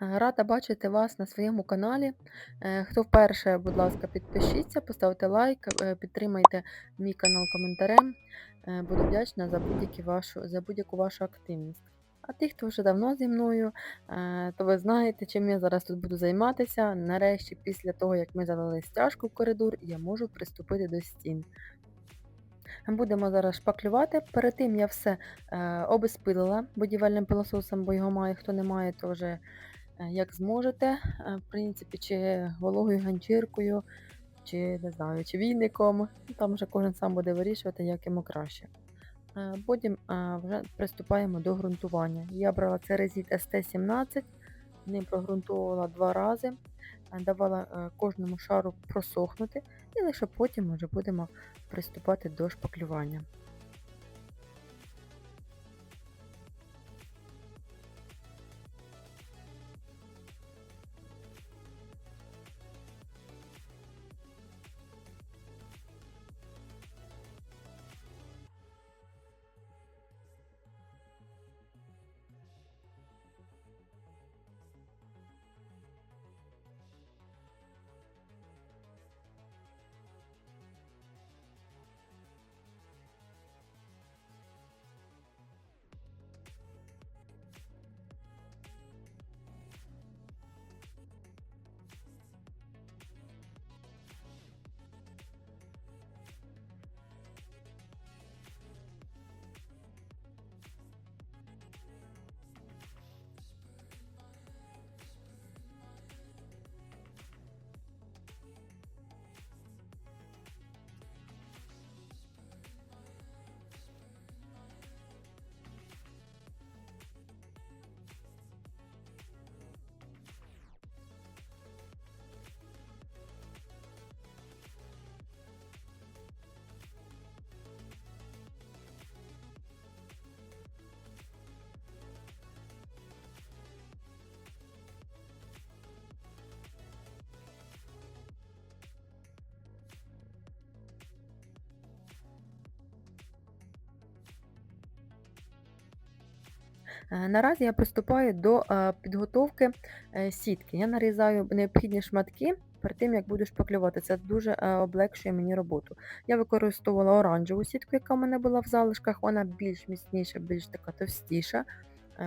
Рада бачити вас на своєму каналі. Е, Хто вперше, будь ласка, підпишіться, поставте лайк, е, підтримайте мій канал коментарем. Е, Буду вдячна за будь-яку вашу, будь-яку вашу активність. А ті, хто вже давно зі мною, то ви знаєте, чим я зараз тут буду займатися. Нарешті, після того, як ми залили стяжку в коридор, я можу приступити до стін. Будемо зараз шпаклювати. Перед тим я все обезпилила будівельним пилососом, бо його має, хто не має, то вже як зможете. Е, В принципі, чи вологою ганчіркою, чи не знаю, чи війником. Там вже кожен сам буде вирішувати, як йому краще. Е, Потім е, вже приступаємо до ґрунтування. Я брала церезіт ST17, ним прогрунтовувала два рази, е, давала е, кожному шару просохнути, і лише потім вже будемо приступати до шпаклювання. Наразі я приступаю до е, підготовки е, сітки. Я нарізаю необхідні шматки перед тим, як буду шпаклювати. Це дуже е, облегшує мені роботу. Я використовувала оранжеву сітку, яка в мене була в залишках. Вона більш міцніша, більш така товстіша, е,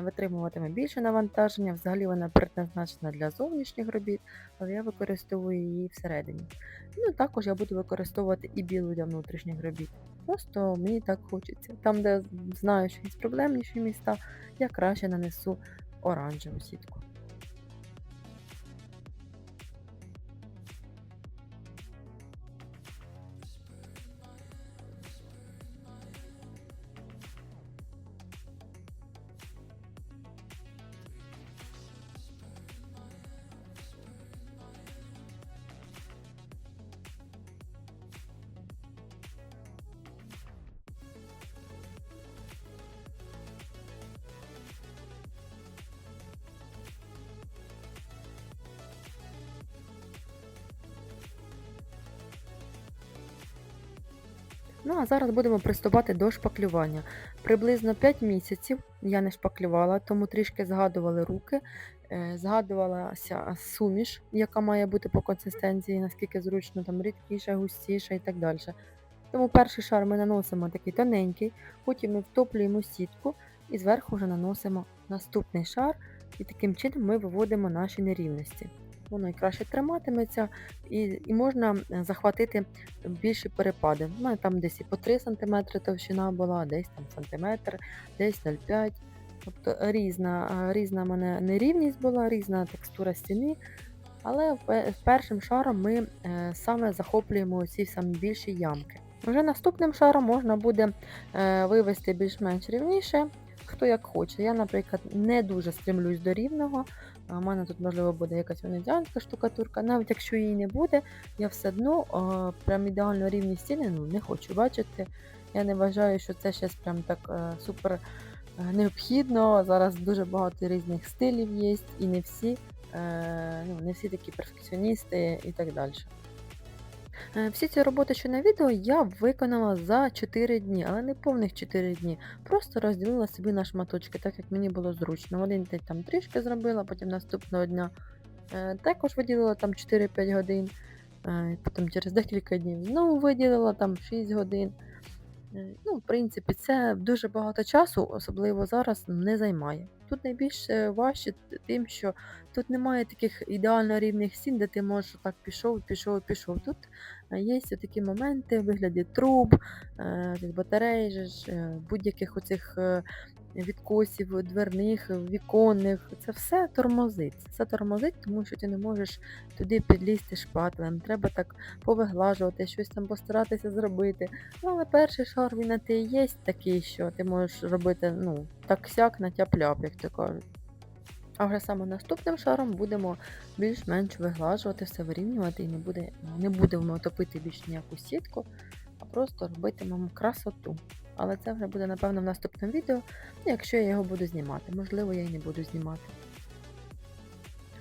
витримуватиме більше навантаження. Взагалі вона предназначена для зовнішніх робіт, але я використовую її всередині. Ну, також я буду використовувати і білу для внутрішніх робіт. Просто мені так хочеться. Там, де знаю, що є проблемніші міста, я краще нанесу оранжеву сітку. Ну, а зараз будемо приступати до шпаклювання. Приблизно 5 місяців я не шпаклювала, тому трішки згадували руки, е, згадувалася суміш, яка має бути по консистенції, наскільки зручно, там рідкіша, густіша і так далі. Тому перший шар ми наносимо такий тоненький, потім ми втоплюємо сітку і зверху вже наносимо наступний шар, і таким чином ми виводимо наші нерівності. Воно і краще триматиметься, і, і можна е, захватити більші перепади. У мене там десь і по 3 см товщина була, десь там сантиметр, десь 0,5 Тобто різна, е, різна мене нерівність була, різна текстура стіни. Але пе- першим шаром ми е, саме захоплюємо ці самі більші ямки. Вже наступним шаром можна буде вивести більш-менш рівніше, хто як хоче. Я, наприклад, не дуже стремлюсь до рівного. У мене тут, можливо, буде якась венеціанська штукатурка. Навіть якщо її не буде, я все одно прям ідеально рівні стіни ну, не хочу бачити. Я не вважаю, що це щось прям так е, супер е, необхідно. Зараз дуже багато різних стилів є, і не всі, е, ну, не всі такі перфекціоністи і так далі. Е, Всі ці роботи, що на відео, я виконала за 4 дні, але не повних 4 дні. Просто розділила собі на шматочки, так як мені було зручно. Один день там трішки зробила, потім наступного дня е, також виділила там 4-5 годин. Е, Потім через декілька днів знову виділила там 6 годин. Е, Ну, в принципі, це дуже багато часу, особливо зараз, не займає. Тут найбільше важче тим, що тут немає таких ідеально рівних стін, де ти можеш так пішов, пішов, пішов. Тут е, є такі моменти в вигляді труб, е, батарей, будь-яких оцих відкосів, дверних, віконних. Це все тормозить. Це тормозить, тому що ти не можеш туди підлізти шпателем. Треба так повиглажувати, щось там постаратися зробити. Ну, але перший шар він на і є такий, що ти можеш робити ну, так сяк на тяп-ляп, як то кажуть. А вже саме наступним шаром будемо більш-менш виглажувати, все вирівнювати і не, буде, не будемо топити більш ніяку сітку, а просто робитимемо красоту. Але це вже буде, напевно, в наступному відео, якщо я його буду знімати. Можливо, я і не буду знімати.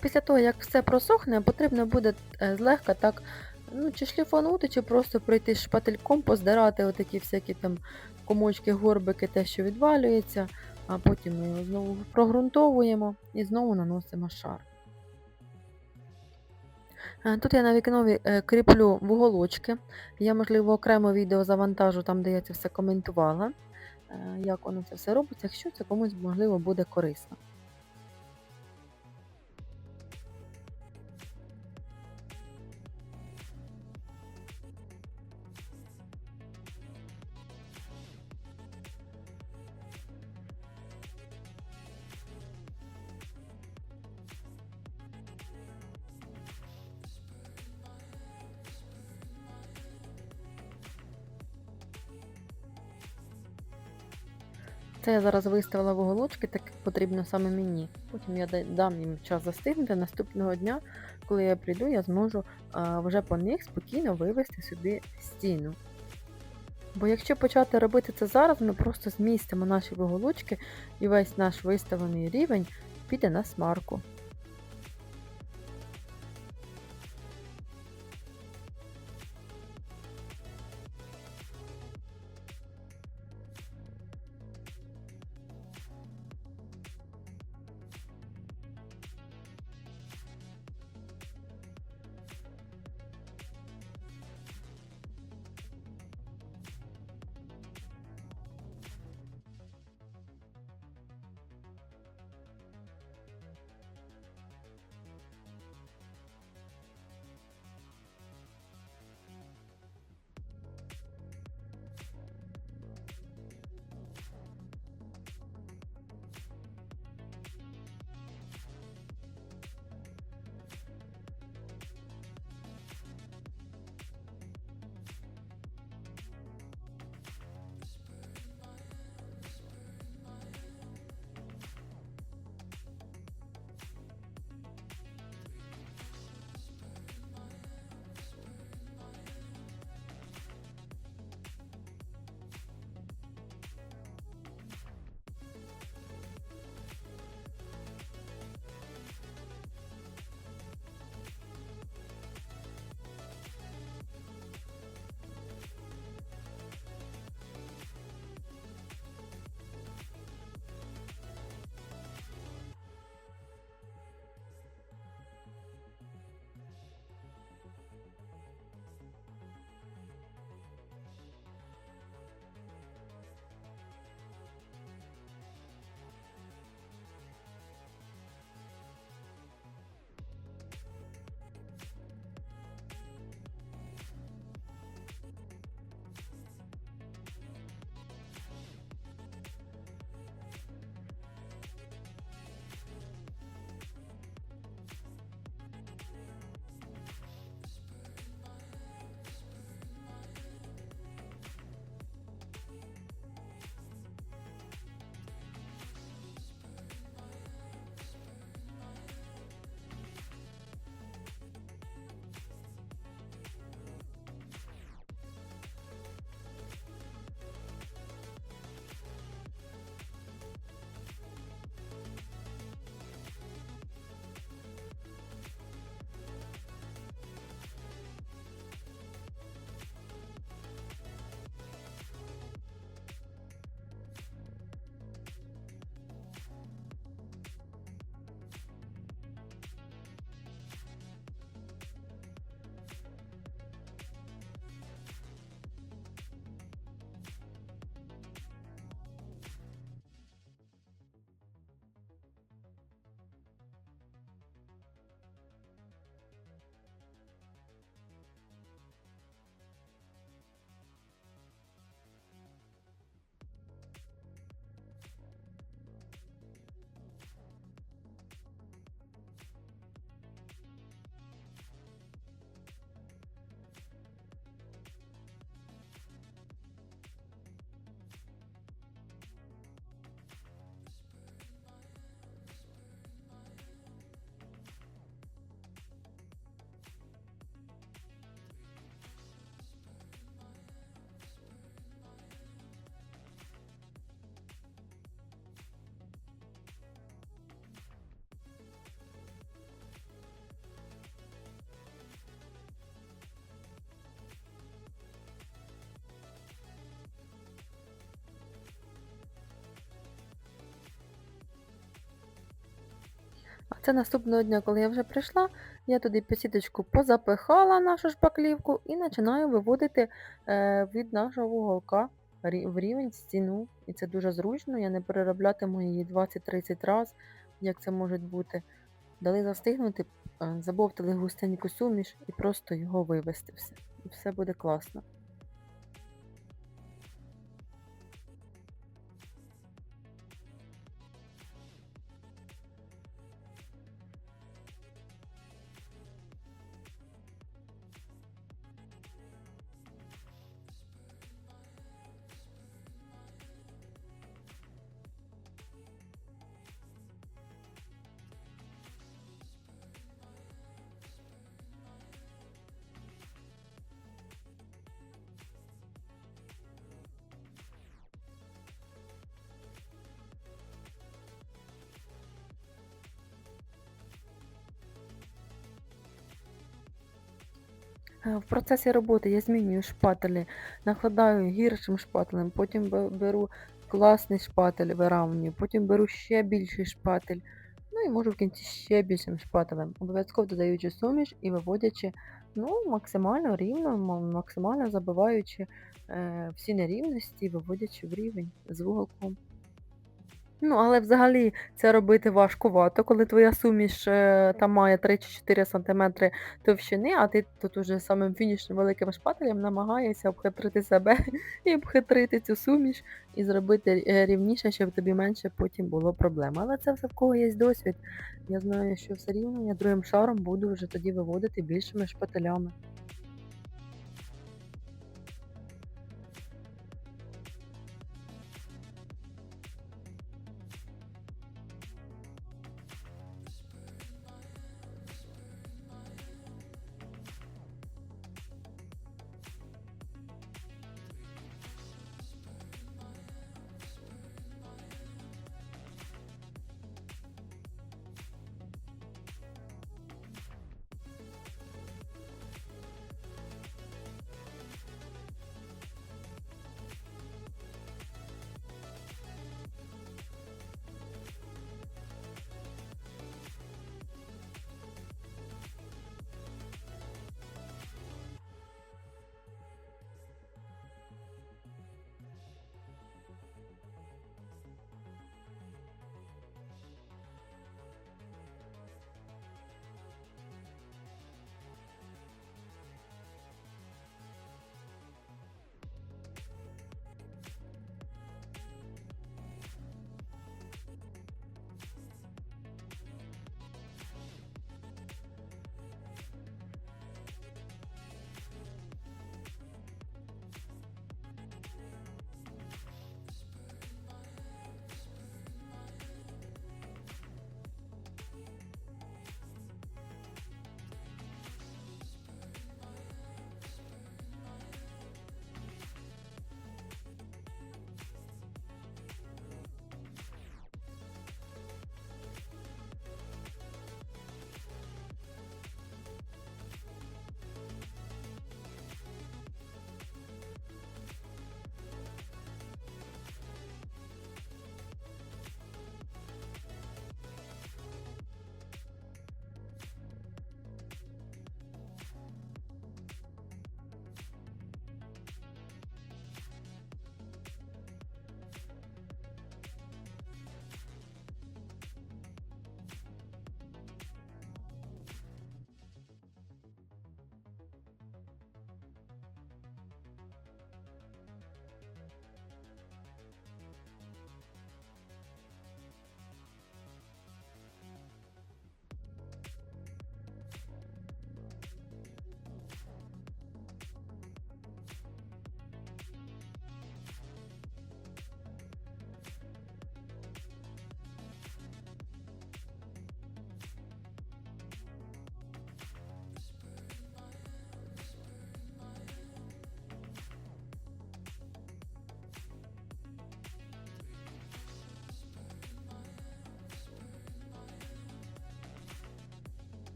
Після того, як все просохне, потрібно буде е, злегка так ну, чи шліфанути, чи просто пройти шпательком, поздирати отакі всякі там комочки, горбики, те, що відвалюється, а потім ми його знову прогрунтовуємо і знову наносимо шар. Е, Тут я на вікнові е, кріплю вуголочки. Я, можливо, окремо відео завантажу там, де я це все коментувала, е, як воно це все робиться, якщо це комусь, можливо, буде корисно. Це я зараз виставила вуголочки, так як потрібно саме мені. Потім я дам їм час застигнути. Наступного дня, коли я прийду, я зможу вже по них спокійно вивести собі стіну. Бо якщо почати робити це зараз, ми просто змістимо наші вуголочки і весь наш виставлений рівень піде на смарку. Це наступного дня, коли я вже прийшла, я туди під сіточку позапихала нашу шпаклівку і починаю виводити е, від нашого вуголка рі- в рівень стіну. І це дуже зручно, я не перероблятиму її 20-30 разів, як це може бути. Дали застигнути, е, забовтали густеньку суміш і просто його вивести все. І все буде класно. В процесі роботи я змінюю шпателі, накладаю гіршим шпателем, потім беру класний шпатель, виравнюю, потім беру ще більший шпатель, ну і можу в кінці ще більшим шпателем, обов'язково додаючи суміш і виводячи ну, максимально рівно, максимально забиваючи е, всі нерівності, виводячи в рівень з вуголком. Ну, але взагалі це робити важкувато, коли твоя суміш е, там має 3 чи 4 см товщини, а ти тут уже самим фінішним великим шпателем намагаєшся обхитрити себе і обхитрити цю суміш і зробити е, рівніше, щоб тобі менше потім було проблем. Але це все в кого є досвід. Я знаю, що все рівно я другим шаром буду вже тоді виводити більшими шпателями.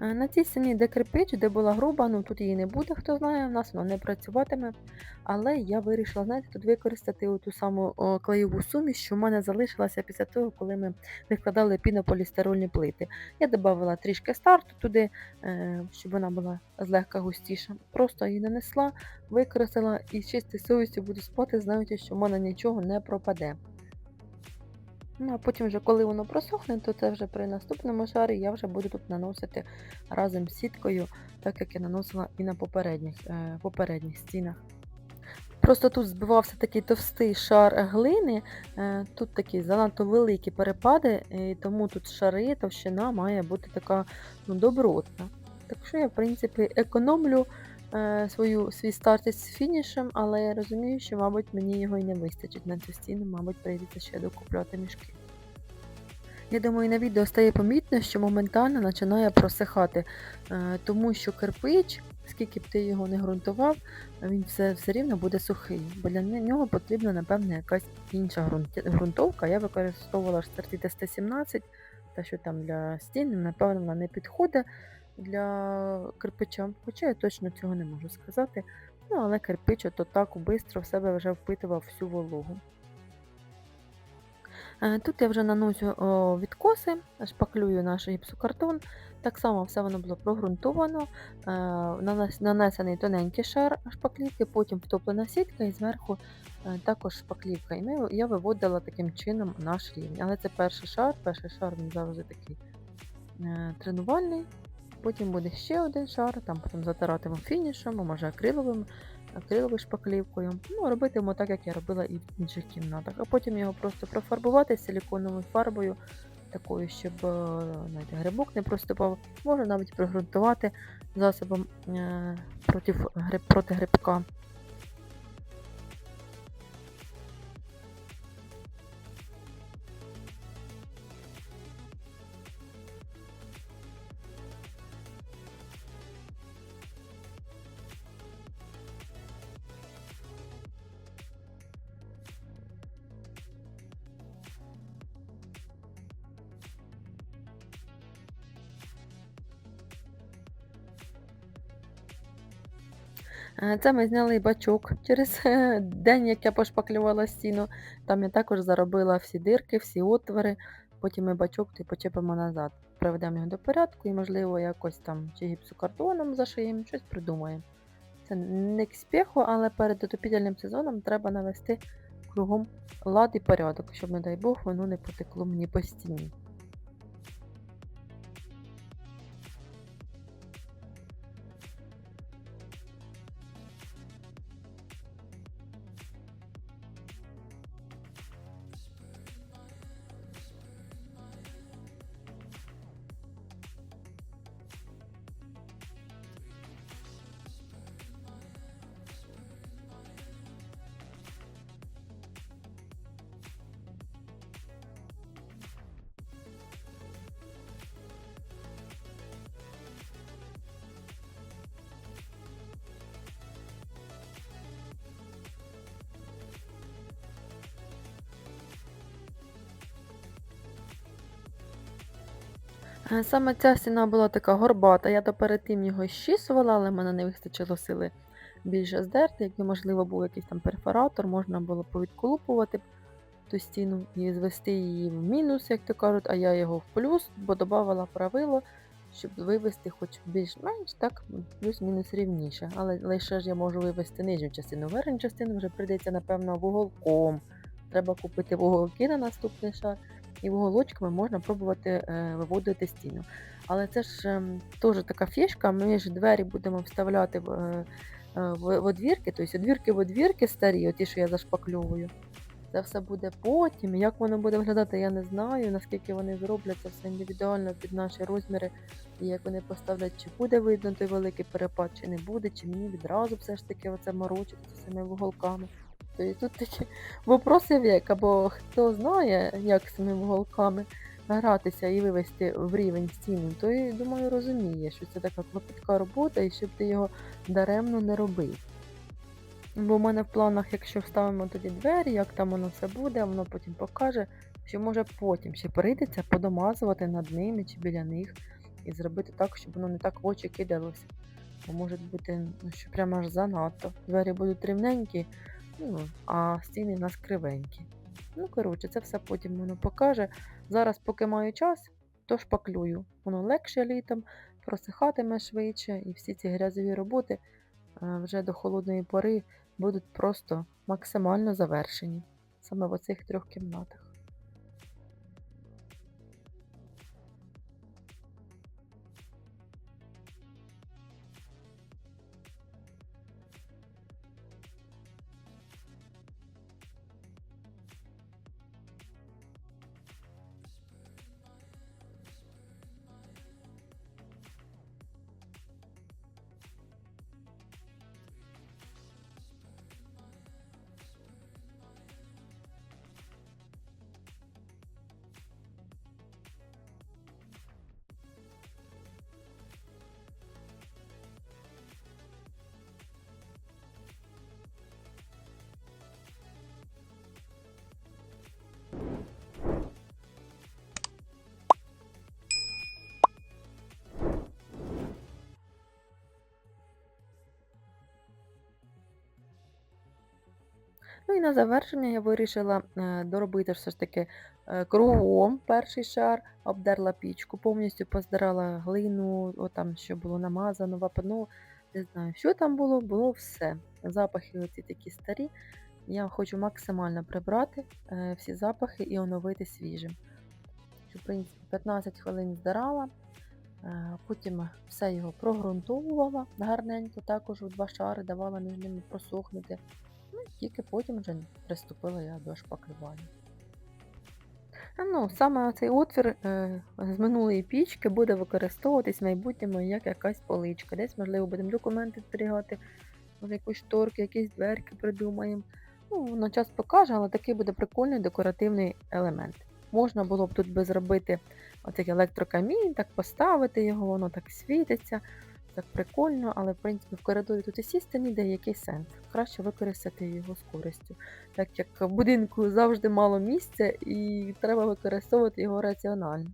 На цій стіні, де кирпич, де була груба, ну тут її не буде, хто знає, в нас вона не працюватиме. Але я вирішила, знаєте, тут використати ту саму клеєву суміш, що в мене залишилася після того, коли ми викладали пінополістирольні плити. Я додавала трішки старту туди, е, щоб вона була злегка густіша. Просто її нанесла, використала і з чистою совістю буду спати, знаючи, що в мене нічого не пропаде. Ну, а потім, вже, коли воно просохне, то це вже при наступному шарі я вже буду тут наносити разом з сіткою, так як я наносила і на попередніх, е, попередніх стінах. Просто тут збивався такий товстий шар глини, е, тут такі занадто великі перепади, і тому тут шари, товщина має бути така ну, добротна. Так що я, в принципі, економлю свою, свій старт із фінішем, але я розумію, що, мабуть, мені його і не вистачить на цю стіну, мабуть, прийдеться ще докупляти мішки. Я думаю, на відео стає помітно, що моментально починає просихати, е, тому що кирпич, скільки б ти його не ґрунтував, він все, все рівно буде сухий, бо для нього потрібна, напевно, якась інша ґрунтовка. Я використовувала Стартіта 117, та що там для стін, напевно, вона не підходить для кирпича, хоча я точно цього не можу сказати. Ну, але кирпич ото так швидко в себе вже впитував всю вологу. Е, Тут я вже наносю о, відкоси, шпаклюю наш гіпсокартон. Так само все воно було прогрунтовано, е, нанесений тоненький шар шпаклівки, потім втоплена сітка і зверху е, також шпаклівка. І я виводила таким чином наш рівень. Але це перший шар, перший шар він завжди такий тренувальний. Потім буде ще один шар, там потім затиратиму фінішем, може акриловим, акриловою шпаклівкою. Ну, робитиму так, як я робила і в інших кімнатах. А потім його просто профарбувати силіконовою фарбою, такою, щоб е, знаєте, грибок не проступав. Можна навіть пригрунтувати засобом е, проти, гриб, проти грибка. Це ми зняли бачок через е, день, як я пошпаклювала стіну. Там я також заробила всі дирки, всі отвори. Потім ми бачок почепимо назад. Приведемо його до порядку і, можливо, якось там чи гіпсокартоном зашиємо, щось придумаємо. Це не к спеху, але перед отопітельним сезоном треба навести кругом лад і порядок, щоб, не дай Бог, воно не потекло мені по Саме ця стіна була така горбата. Я то перед тим його щісувала, але мене не вистачило сили більше здерти. Якби, можливо, був якийсь там перфоратор, можна було повідколупувати ту стіну і звести її в мінус, як то кажуть, а я його в плюс, бо додавала правило, щоб вивести хоч більш-менш так, плюс-мінус рівніше. Але лише ж я можу вивести нижню частину. Верхню частину вже прийдеться, напевно, вуголком. Треба купити вуголки на наступний шар і вуголочками можна пробувати е, виводити стіну. Але це ж ем, теж така фішка, ми ж двері будемо вставляти в, е, е, в, в одвірки, тобто одвірки в одвірки старі, оті, що я зашпакльовую. Це все буде потім. Як воно буде виглядати, я не знаю. Наскільки вони зроблять це все індивідуально під наші розміри, і як вони поставлять, чи буде видно той великий перепад, чи не буде, чи мені відразу все ж таки оце морочити цими вуголками. Тобто тут такі вопроси вік, або хто знає, як з цими вуголками гратися і вивести в рівень стіну, той, думаю, розуміє, що це така клопітка робота і щоб ти його даремно не робив. Бо в мене в планах, якщо вставимо тоді двері, як там воно все буде, воно потім покаже, що може потім ще прийдеться подомазувати над ними чи біля них. і зробити так, щоб воно не так в очі кидалося. Бо може бути, ну, що прямо аж занадто. Двері будуть рівненькі, ну, а стіни в нас кривенькі. Ну, коротше, це все потім воно покаже. Зараз, поки маю час, то шпаклюю. Воно легше літом, просихатиме швидше, і всі ці грязові роботи е, вже до холодної пори будуть просто максимально завершені. Саме в оцих трьох кімнатах. Ну і на завершення я вирішила е, доробити все ж таки е, кругом перший шар, обдерла пічку, повністю поздирала глину, о, там що було намазано, вапно, не знаю, що там було, було все. Запахи оці такі старі. Я хочу максимально прибрати е, всі запахи і оновити свіжим. В принципі, 15 хвилин здирала, потім все його прогрунтовувала гарненько, також у два шари давала між ними просохнути. Тільки потім вже приступила я до шпаклювання. Ну, саме цей отвір е, з минулої пічки буде використовуватись в майбутньому як якась поличка. Десь, можливо, будемо документи зберігати, може якусь шторки, якісь дверки придумаємо. Ну, воно час покаже, але такий буде прикольний декоративний елемент. Можна було б тут би зробити оцей електрокамінь, так поставити його, воно так світиться, так прикольно, але в принципі в коридорі тут і сісти ніде який сенс. Краще використати його з користю. Так як в будинку завжди мало місця і треба використовувати його раціонально.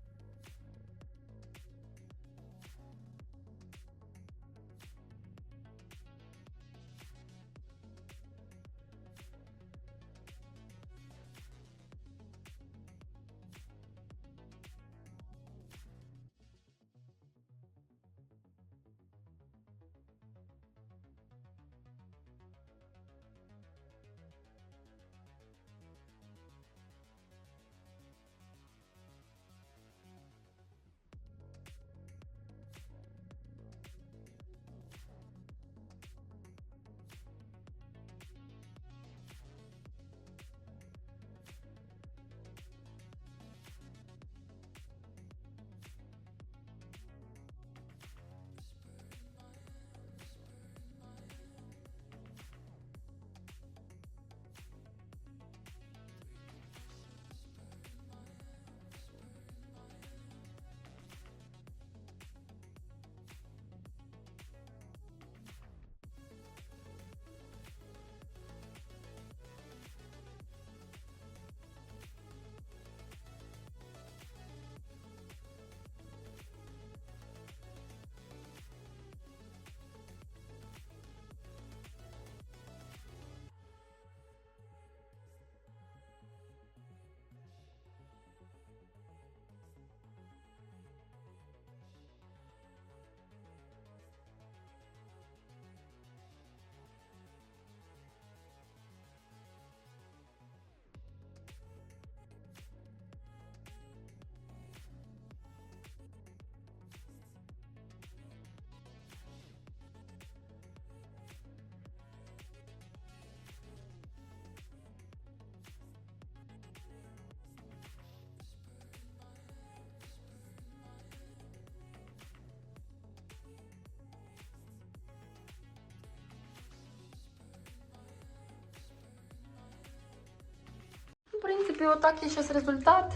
Принципі, отак є зараз результат.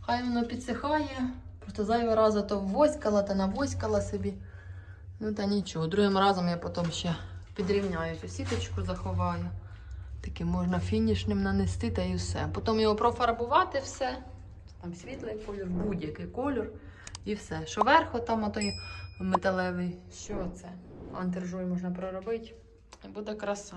Хай воно підсихає. Просто зайвий раз то ввоськала та навоськала собі. Ну та нічого. Другим разом я потім ще підрівняю цю сіточку, заховаю. Таким можна фінішним нанести та і все. Потім його профарбувати все. Там світлий кольор, будь-який кольор. І все. Що верху там отой металевий, що це? Антержуй можна проробити. І буде краса.